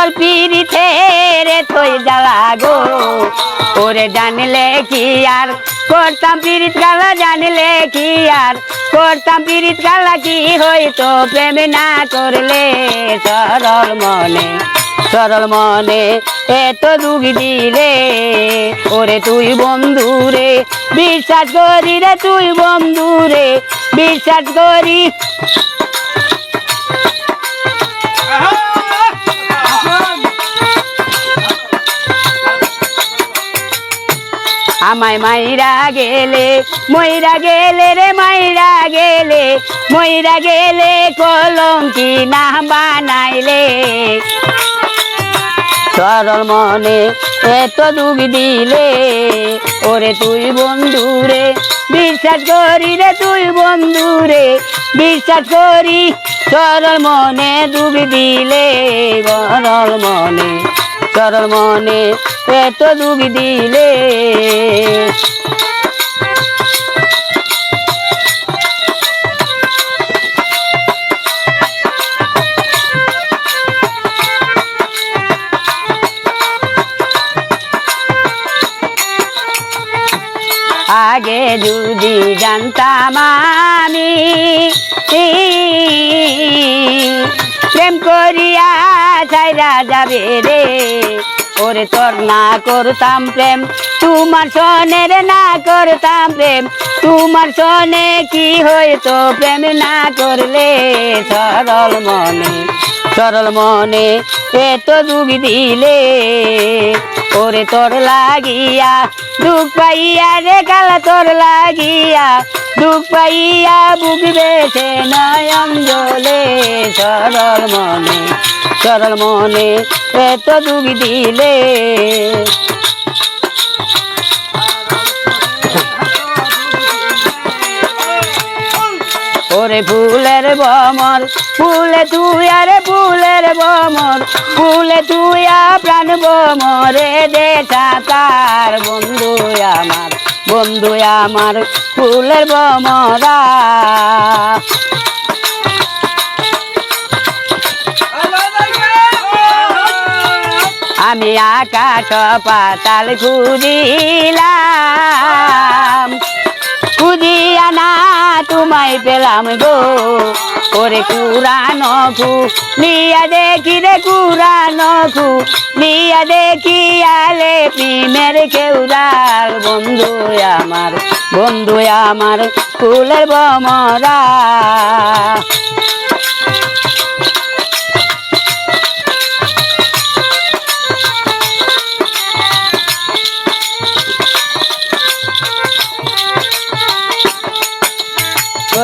তোর পিড়িতে রে থই জ্বালা গো। ওরে জানলে কি আর করতাম পিড়িত গালা, জানলে কি আর করতাম পিড়িত গালা, কি হইতো প্রেম না করলে? সরল মনে সরল মনে এত দুঃখ দিলে। ওরে তুই বন্ধু রে, বিশ্বাস করি রে তুই বন্ধু রে, বিশ্বাস করি। আমায় মাইরা গেলে ময়রা গেলে রে, মাইরা গেলে ময়রা গেলে কলঙ্কি না বানাইলে। সরল মনে এত দুঃখ দিলে, ওরে তুই বন্ধু রে, বিশ্বাস করি রে তুই বন্ধু রে, বিশ্বাস করি সরল মনে দুঃখ দিলে, সরল মনে সরল মনে এত দুঃখ দিলে। আগে যদি জানতাম আমি প্রেম করিয়া ছাইরা যাবে রে। ওরে তোর না করতাম প্রেম, তোমার সনের না করতাম প্রেম, তোমার সনে কি হইতো প্রেম না করলে? সরল মনে সরল মনে এত দুঃখ দিলে। ওরে তোর লাগিয়া দুঃখ পাইয়া রে কালা তোর লাগিয়া, দুঃখ পাইয়া বুক বেছে নয়ন জলে সরল মনে সরল মনে এত দুঃখ দিলে। ওরে ফুলের বমর, ফুলে তুই আরে ফুলের বমর, ফুলে তুই আ প্রাণ বমরে। দেখা তার বন্ধু আমার বন্ধু আমার ফুলের বমরা। আমি আকাশ পাতাল খুঁজিলাম। খুঁজিয়া না তোমায় পেলাম গো। ওরে কুরানো খু নিয়া দেখি রে কুরানো খু নিয়া দেখি আলে প্রিমের কেউরাল বন্ধু আমার বন্ধু আমার ফুলের বমরা।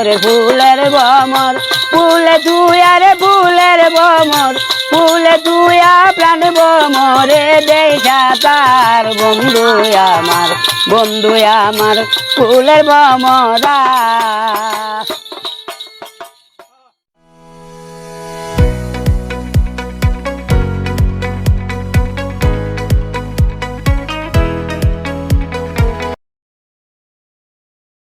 ওরে ফুলের বমর, ফুলে তুই আরে ফুলের বমর, ফুলে আ প্রাণ বমরে দেখা তার বন্ধু আমার বন্ধু আমার ফুলের বমরা।